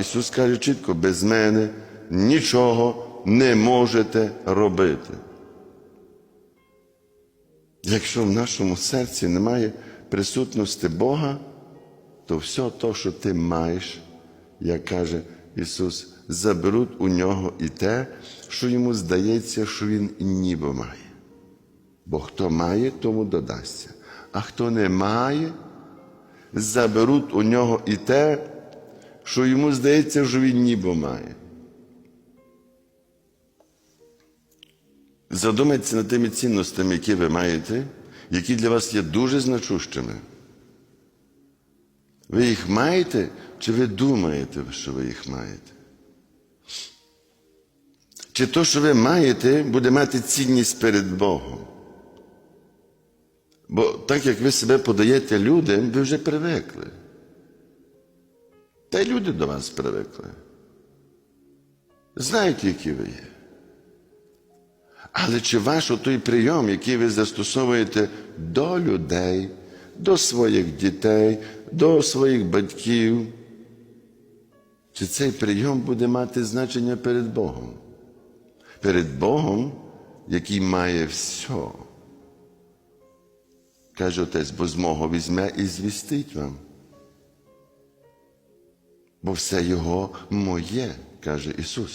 Ісус каже чітко, без мене нічого не можете робити. Якщо в нашому серці немає присутності Бога, то все то, що ти маєш, як каже Ісус, заберуть у нього і те, що йому здається, що він ніби має. Бо хто має, тому додасться. А хто не має, заберуть у нього і те, що йому здається, що він ніби має. Задумайтеся над тими цінностями, які ви маєте, які для вас є дуже значущими. Ви їх маєте, чи ви думаєте, що ви їх маєте? Чи то, що ви маєте, буде мати цінність перед Богом? Бо так як ви себе подаєте людям, ви вже привикли. Та й люди до вас привикли. Знають, які ви є. Але чи ваш той прийом, який ви застосовуєте до людей, до своїх дітей, до своїх батьків, чи цей прийом буде мати значення перед Богом? Перед Богом, який має все. Каже отець, бо з мого візьме і звістить вам. Бо все його моє, каже Ісус.